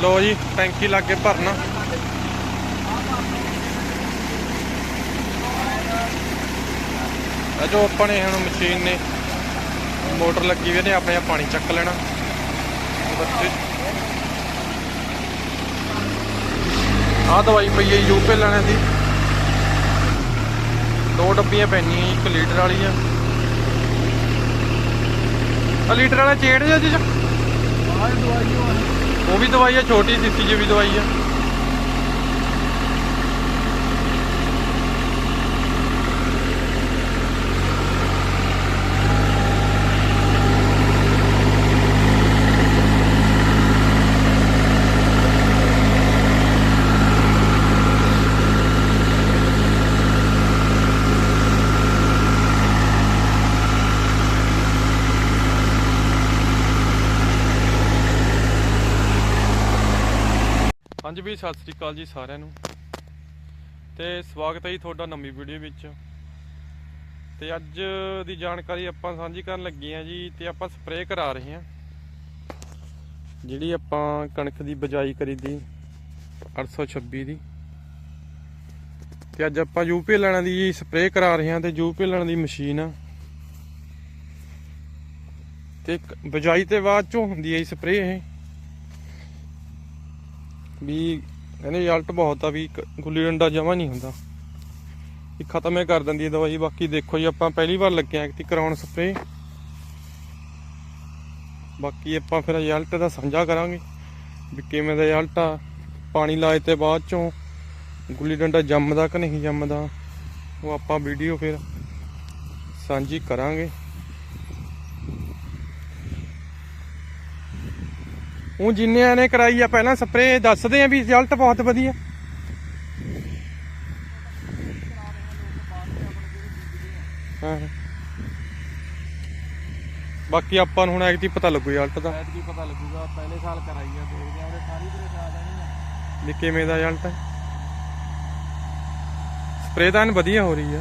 ਲੋ ਜੀ ਟੈਂਕੀ ਲਾ ਕੇ ਭਰਨਾ ਜੋ ਆਪਾਂ ਹੁਣ ਮਸ਼ੀਨ ਨੇ ਮੋਟਰ ਲੱਗੀ ਵੀ ਨੇ ਆਪਣੇ ਆਪ ਪਾਣੀ ਚੱਕ ਲੈਣਾ। ਬੱਚੇ। ਆਹ ਦਵਾਈ ਪਈ ਹੈ ਯੂਪੀ ਲੈਣੇ ਦੀ। ਦੋ ਡੱਬੀਆਂ ਪੈਣੀਆਂ ਜੀ, ਇੱਕ ਲੀਟਰ ਵਾਲੀ ਆ ਆ ਲੀਟਰ ਵਾਲਾ ਚੇੜ ਜਿਹਾ ਜੀ। ਉਹ ਉਹ ਵੀ ਦਵਾਈ ਹੈ ਛੋਟੀ ਦਿੱਤੀ ਜੀ ਵੀ ਦਵਾਈ ਹੈ ਹਾਂਜੀ ਵੀ ਸਤਿ ਸ੍ਰੀ ਅਕਾਲ ਜੀ ਸਾਰਿਆਂ ਨੂੰ। ਤੇ ਸਵਾਗਤ ਹੈ ਜੀ ਤੁਹਾਡਾ ਨਵੀਂ ਵੀਡੀਓ ਵਿੱਚ। ਤੇ ਅੱਜ ਦੀ ਜਾਣਕਾਰੀ ਆਪਾਂ ਸਾਂਝੀ ਕਰਨ ਲੱਗੇ ਆ ਜੀ ਤੇ ਆਪਾਂ ਸਪਰੇਅ ਕਰਾ ਰਹੇ ਹਾਂ। ਜਿਹੜੀ ਆਪਾਂ ਕਣਕ ਦੀ ਬਜਾਈ ਕਰੀ ਦੀ 826 ਦੀ। ਤੇ ਅੱਜ ਆਪਾਂ ਯੂਪੀ ਲੈਣਾ ਦੀ ਸਪਰੇਅ ਕਰਾ ਰਹੇ ਹਾਂ ਤੇ ਯੂਪੀ ਲੈਣ ਦੀ ਮਸ਼ੀਨ ਆ। ਤੇ ਇੱਕ ਬਜਾਈ ਤੇ ਬਾਅਦ ਚੋਂ ਹੁੰਦੀ ਹੈ ਜੀ ਸਪਰੇਅ ਇਹ। ਵੀ ਕਹਿੰਦੇ ਰਿਜ਼ਲਟ ਬਹੁਤ ਆ ਵੀ ਗੁੱਲੀ ਡੰਡਾ ਜਮਾ ਨਹੀਂ ਹੁੰਦਾ। ਇਹ ਖਤਮ ਹੀ ਕਰ ਦਿੰਦੀ ਹੈ ਦਵਾਈ, ਬਾਕੀ ਦੇਖੋ ਜੀ, ਆਪਾਂ ਪਹਿਲੀ ਵਾਰ ਲੱਗਿਆ ਆਂ ਕਿ ਕਰਾਉਣ ਸਪਰੇ ਬਾਕੀ ਆਪਾਂ ਫਿਰ ਰਿਜ਼ਲਟ ਦਾ ਸਾਂਝਾ ਕਰਾਂਗੇ ਵੀ ਕਿਵੇਂ ਦਾ ਰਿਜ਼ਲਟ ਆ। ਪਾਣੀ ਲਾਏ ਤੇ ਬਾਅਦ ਚੋਂ ਗੁੱਲੀ ਡੰਡਾ ਜੰਮਦਾ ਕਿ ਨਹੀਂ ਜੰਮਦਾ, ਉਹ ਆਪਾਂ ਵੀਡੀਓ ਫਿਰ ਸਾਂਝੀ ਕਰਾਂਗੇ। ਉਹ ਜਿੰਨਿਆਂ ਨੇ ਕਰਾਈ ਆ ਪਹਿਲਾਂ ਸਪਰੇ ਦੱਸਦੇ ਆ ਵੀ ਰਿਜ਼ਲਟ ਬਹੁਤ ਵਧੀਆ। ਹਾਂ। ਬਾਕੀ ਆਪਾਂ ਨੂੰ ਹੁਣ ਐਕਟੀ ਪਤਾ ਲੱਗੂ ਰਿਜ਼ਲਟ ਦਾ। ਕੀ ਪਤਾ ਲੱਗੂਗਾ ਪਹਿਲੇ ਸਾਲ ਕਰਾਈ ਆ ਦੇਖਦੇ ਆ ਉਹਦੇ ਸਾਰੀ ਦੇਣੀ ਆ ਵੀ ਕਿਵੇਂ ਦਾ ਰਿਜ਼ਲਟ ਹੈ ਸਪਰੇ ਤਾਂ ਵਧੀਆ ਹੋ ਰਹੀ ਆ।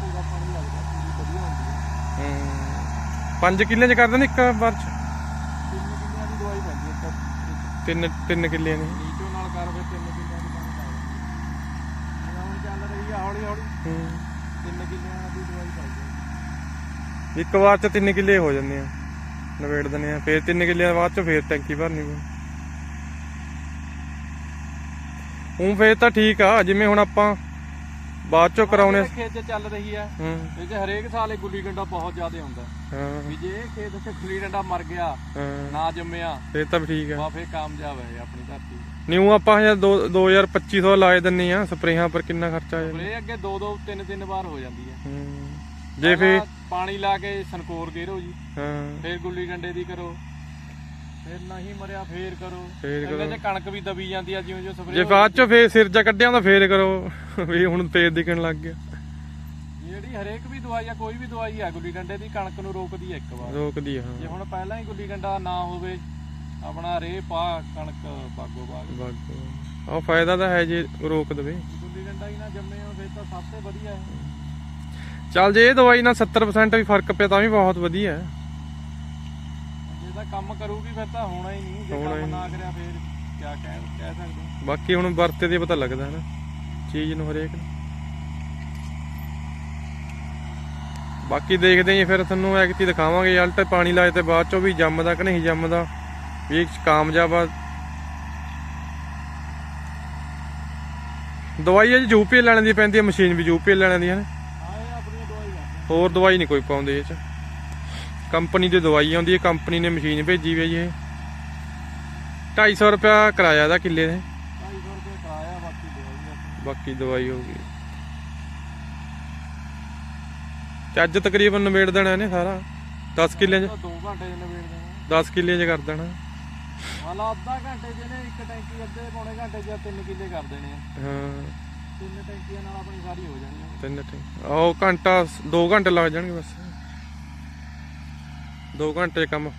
ਪੂਰਾ ਪਾਣੀ ਲੱਗਦਾ ਪੂਰੀ ਵਧੀਆ ਹੁੰਦੀ ਹੂੰ। 5 ਕਿੱਲੇ ਚ ਕਰ ਦਿੰਦੇ ਇੱਕ ਵਾਰ ਚ ਤਿੰਨ ਕਿੱਲਿਆਂ ਦੀ ਦਵਾਈ ਪੈਂਦੀ ਹੈ ਇੱਕ ਤਿੰਨ ਤਿੰਨ ਕਿੱਲੇ ਨੇ ਨੀਚੋ ਨਾਲ ਕਰ ਫਿਰ ਤਿੰਨ ਕਿੱਲਿਆਂ ਦੀ ਪਾਣੀ ਲਾ ਦਿੰਦੀ ਜਿਵੇਂ ਹੁਣ ਚੱਲ ਰਹੀ ਆ ਹੌਲੀ ਹੌਲੀ। ਹੂੰ। ਤਿੰਨ ਕਿੱਲਿਆਂ ਦੀ ਦਵਾਈ ਪਾਈ ਇੱਕ ਵਾਰ ਚ ਤਿੰਨ ਕਿੱਲੇ ਹੋ ਜਾਂਦੇ ਆ। ਨਵੇੜ ਦਿੰਦੇ ਆ। ਫੇਰ ਤਿੰਨ ਕਿੱਲਿਆਂ ਬਾਅਦ ਚ ਫੇਰ ਟੈਂਕੀ ਭਰਨੀ ਪਊ। ਹੁਣ ਫੇਰ ਤਾਂ ਠੀਕ ਆ। ਜਿਵੇਂ ਹੁਣ ਆਪਾਂ ਬਾਅਦ ਚੋਂ ਕਰਾਉਣੇ ਖੇਤ 'ਚ ਚੱਲ ਰਹੀ ਆ ਹੂੰ। ਇਹ 'ਚ ਹਰੇਕ ਸਾਲ ਇਹ ਗੁੱਲੀ ਡੰਡਾ ਬਹੁਤ ਜ਼ਿਆਦਾ ਹੁੰਦਾ ਹਾਂ। ਵੀ ਜੇ ਇਹ ਖੇਤ 'ਚ ਗੁੱਲੀ ਡੰਡਾ ਮਰ ਗਿਆ ਹਾਂ। ਨਾ ਜੰਮਿਆ ਫੇਰ ਤਾਂ ਠੀਕ ਆ। ਵਾ ਫੇਰ ਕਾਮਯਾਬ ਹੈ ਇਹ ਆਪਣੀ ਧਰਤੀ। ਨਿਊ ਆਪਾਂ ਹਜੇ 2250 ਲਾਏ ਦਿੰਨੇ ਆ ਸਪਰੇਹਾਂ ਪਰ ਕਿੰਨਾ ਖਰਚਾ ਆ ਜਾਂਦਾ ਸਪਰੇ ਅੱਗੇ ਦੋ ਦੋ ਤਿੰਨ ਤਿੰਨ ਵਾਰ ਹੋ ਜਾਂਦੀ ਹੈ ਹੂੰ। ਜੇ ਫੇਰ ਪਹਿਲਾਂ ਪਾਣੀ ਲਾ ਕੇ ਸਨਕੋਰ ਗੇਰੋ ਜੀ। ਹਾਂ। ਫੇਰ ਗੁੱਲੀ ਡੰਡੇ ਦੀ ਕਰੋ। ਫੇਰ ਨਹੀਂ ਮਰਿਆ ਫੇਰ ਕਰੋ। ਫੇਰ ਇਹਦੇ ਕਰੋ। ਚ ਕਣਕ ਵੀ ਦਬੀ ਜਾਂਦੀ ਆ ਜਿਉਂ ਜੇ ਸਪਰੇ ਬਾਅਦ ਚੋਂ ਫੇਰ ਸਿਰ ਜਾ ਕੱਢਿਆ ਤਾਂ ਫੇਰ ਕਰੋ। ਵੀ ਹੁਣ ਫੇਰ ਦਿਖਣ ਲੱਗ ਗਿਆ। ਜਿਹੜੀ ਹਰੇਕ ਵੀ ਦਵਾਈ ਆ ਕੋਈ ਵੀ ਦਵਾਈ ਆ ਗੁੱਲੀ ਡੰਡੇ ਦੀ ਕਣਕ ਨੂੰ ਰੋਕਦੀ ਆ ਇੱਕ ਵਾਰ। ਰੋਕਦੀ ਆ ਜੇ ਹਾਂ ਹੁਣ ਪਹਿਲਾਂ ਹੀ ਗੁੱਲੀ ਡੰਡਾ ਨਾ ਹੋਵੇ ਆਪਣਾ ਰੇ ਪਾ ਕਣਕ ਬਾਗੋ ਬਾਗ। ਬਾਗੋ ਆਹ ਫਾਇਦਾ ਤਾਂ ਹੈ ਜੇ ਰੋਕ ਦਵੇ। ਗੁੱਲੀ ਡੰਡਾ ਹੀ ਨਾ ਜੰਮੇ ਹੋ ਫੇਰ ਤਾਂ ਸਭ ਤੋਂ ਵਧੀਆ ਹੈ। ਚੱਲ ਜੇ ਇਹ ਦਵਾਈ ਨਾਲ 70% ਵੀ ਫ਼ਰਕ ਪਿਆ ਤਾਂ ਵੀ ਬਹੁਤ ਵਧੀਆ ਹੈ। ਜੇ ਤਾਂ ਕੰਮ ਕਰੂਗੀ ਫਿਰ ਤਾਂ ਹੋਣਾ ਹੀ ਨਹੀਂ। ਜੇ ਹੋਣਾ ਹੀ ਕੰਮ ਨਾ ਕਰਿਆ ਫੇਰ ਕਿਆ ਕਹਿ ਕਹਿ ਸਕਦੇ ਹਾਂ। ਬਾਕੀ ਹੁਣ ਵਰਤੇ ਦੇ ਪਤਾ ਲੱਗਦਾ ਹੈ ਨਾ ਚੀਜ਼ ਨੂੰ ਹਰੇਕ ਨੂੰ। ਬਾਕੀ ਦੇਖਦੇ ਹਾਂ ਜੀ ਫਿਰ ਤੁਹਾਨੂੰ ਐਕਟੀ ਦਿਖਾਵਾਂਗੇ। ਰਿਜ਼ਲਟ ਪਾਣੀ ਲਾਏ ਤੇ ਬਾਅਦ ਚੋਂ ਵੀ ਜੰਮਦਾ ਕਿ ਨਹੀਂ ਜੰਮਦਾ ਵੀ ਇਹ ਕਾਮਯਾਬ ਆ। ਦਵਾਈ ਹੈ ਜੀ ਯੂਪੀ ਲੈਣ ਦੀ ਪੈਂਦੀ ਹੈ ਮਸ਼ੀਨ ਵੀ ਯੂਪੀ ਲੈਣ ਦੀ ਹੈ ਨਾ ਹਾਂ ਇਹ ਆਪਣੀ ਦਵਾਈ ਆ। ਹੋਰ ਦਵਾਈ ਨਹੀਂ ਕੋਈ ਪਾਉਂਦੇ ਇਹ ਚ। ਕੰਪਨੀ ਦੀ ਦਵਾਈ ਆਉਂਦੀ ਹੈ ਕੰਪਨੀ ਨੇ ਮਸ਼ੀਨ ਭੇਜੀ ਵੀ ਹੈ ਜੀ ਇਹ। 250 ਰੁਪਿਆ ਕਿਰਾਇਆ ਦਾ ਕਿੱਲੇ ਦੇ। 250 ਰੁਪਏ ਕਰਾਇਆ ਬਾਕੀ ਦਵਾਈ ਬਾਕੀ ਦਵਾਈ ਹੋ ਗਈ। ਤੇ ਅੱਜ ਤਕਰੀਬਨ ਨਿਬੇੜ ਦੇਣਾ ਇਹਨੇ ਸਾਰਾ। 10 ਕਿੱਲੇ ਚ ਤਾਂ 2 ਘੰਟੇ ਨਵੇੜ ਦੇਣਾ। 10 ਕਿੱਲੇ ਚ ਕਰ ਦੇਣਾ। ਹਾਲਾ ਅੱਧਾ ਘੰਟੇ ਚ ਨੇ ਇੱਕ ਟੈਂਕੀ ਅੱਧੇ ਪੌਣੇ ਘੰਟੇ ਚ ਤਿੰਨ ਕਿੱਲੇ ਕਰ ਦੇਣੇ ਹਾਂ। ਤਿੰਨ ਟੈਂਕੀਆਂ ਨਾਲ ਆਪਣੀ ਸਾਰੀ ਹੋ ਜਾਣੀ ਤਿੰਨ ਟੈਂਕ ਆਹ ਘੰਟਾ 2 ਘੰਟੇ ਲੱਗ ਜਾਣਗੇ ਬਸ। 2 ਘੰਟੇ ਕੰਮ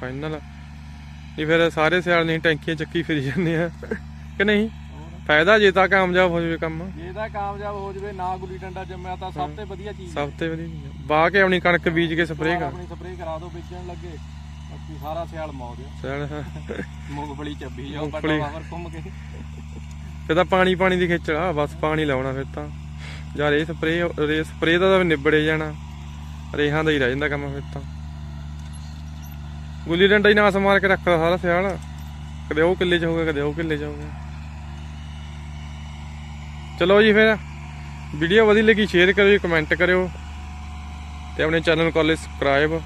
ਫਾਈਨਲ ਨਹੀਂ ਫਿਰ ਸਾਰੇ ਸਿਆਲ ਨਹੀਂ ਟੈਂਕੀਆਂ ਚੱਕੀ ਫਿਰ ਜਾਂਦੇ ਆ। ਕਿ ਨਹੀਂ? ਫਾਇਦਾ ਜੇ ਤਾਂ ਕਾਮਯਾਬ ਹੋ ਜਾਵੇ ਕੰਮ। ਜੇ ਤਾਂ ਕਾਮਯਾਬ ਹੋ ਜਵੇ ਨਾ ਗੁੱਲੀ ਡੰਡਾ ਜੰਮਿਆ ਤਾਂ ਸਭ ਤੋਂ ਵਧੀਆ ਚੀਜ਼ ਸਭ ਤੋਂ ਵਧੀਆ ਚੀਜ਼। ਵਾਹ ਕੇ ਆਪਣੀ ਕਣਕ ਬੀਜ ਕੇ ਸਪਰੇਅ ਕਰ। ਆਪਣੀ ਸਪਰੇਅ ਕਰਾ ਦਿਓ ਬੀਜਣ ਲੱਗੇ। ਬਾਕੀ ਸਾਰਾ ਸਿਆਲ ਮੌਜ ਚੱਲ ਮੂੰਗਫਲੀ ਚੱਬੀ ਜਾਓ ਮੂੰਗਫਲੀ। ਵਾਵਰ ਘੁੰਮ ਕੇ ਫਿਰ ਤਾਂ ਪਾਣੀ ਪਾਣੀ ਦੀ ਖੇਚਲ ਆ ਬਸ ਪਾਣੀ ਲਾਉਣਾ ਫਿਰ ਤਾਂ। ਜਾਂ ਰੇ ਸਪਰੇ ਰੇ ਸਪਰੇ ਦਾ ਤਾਂ ਨਿਬੜੇ ਜਾਣਾ। ਰੇਹਾਂ ਦਾ ਹੀ ਰਹਿ ਜਾਂਦਾ ਕੰਮ ਫਿਰ ਤਾਂ। ਗੁੱਲੀ ਡੰਡਾ ਹੀ ਨਾਸ ਮਾਰ ਕੇ ਰੱਖਦਾ ਸਾਰਾ ਸਿਆਲ। ਕਦੇ ਉਹ ਕਿੱਲੇ ਚ ਹੋਊਗਾ ਕਦੇ ਉਹ ਕਿੱਲੇ ਚ ਹੋਊਗਾ। ਚਲੋ ਜੀ ਫਿਰ ਵੀਡੀਓ ਵਧੀਆ ਲੱਗੀ ਸ਼ੇਅਰ ਕਰਿਓ ਕਮੈਂਟ ਕਰਿਓ। ਤੇ ਆਪਣੇ ਚੈਨਲ ਨੂੰ ਕਰ ਸਬਸਕ੍ਰਾਈਬ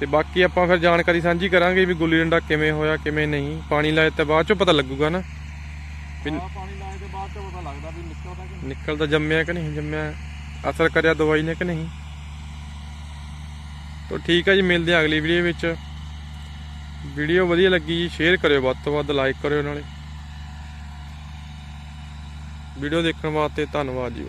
ਤੇ ਬਾਕੀ ਆਪਾਂ ਫਿਰ ਜਾਣਕਾਰੀ ਸਾਂਝੀ ਕਰਾਂਗੇ ਵੀ ਗੁੱਲੀ ਡੰਡਾ ਕਿਵੇਂ ਹੋਇਆ ਕਿਵੇਂ ਨਹੀਂ। ਪਾਣੀ ਲਾਏ ਤੇ ਬਾਅਦ ਚੋਂ ਪਤਾ ਲੱਗੂਗਾ ਨਾ। ਪਾਣੀ ਲਾਏ ਦੇ ਬਾਅਦ ਚ ਪਤਾ ਲੱਗਦਾ ਵੀ ਨਿਕਲਦਾ ਕਿ। ਨਿਕਲਦਾ ਜੰਮਿਆ ਕਿ ਨਹੀਂ ਜੰਮਿਆ। ਅਸਰ ਕਰਿਆ ਦਵਾਈ ਨੇ ਕਿ ਨਹੀਂ। ਤਾਂ ਠੀਕ ਹੈ ਜੀ, ਮਿਲਦੇ ਹਾਂ ਅਗਲੀ ਵੀਡੀਓ ਵਿੱਚ। ਵੀਡੀਓ ਵਧੀਆ ਲੱਗੀ ਜੀ ਸ਼ੇਅਰ ਕਰਿਓ ਵੱਧ ਤੋਂ ਵੱਧ ਲਾਈਕ ਕਰਿਓ ਨਾਲੇ। ਵੀਡੀਓ ਦੇਖਣ ਵਾਸਤੇ ਧੰਨਵਾਦ ਜੀ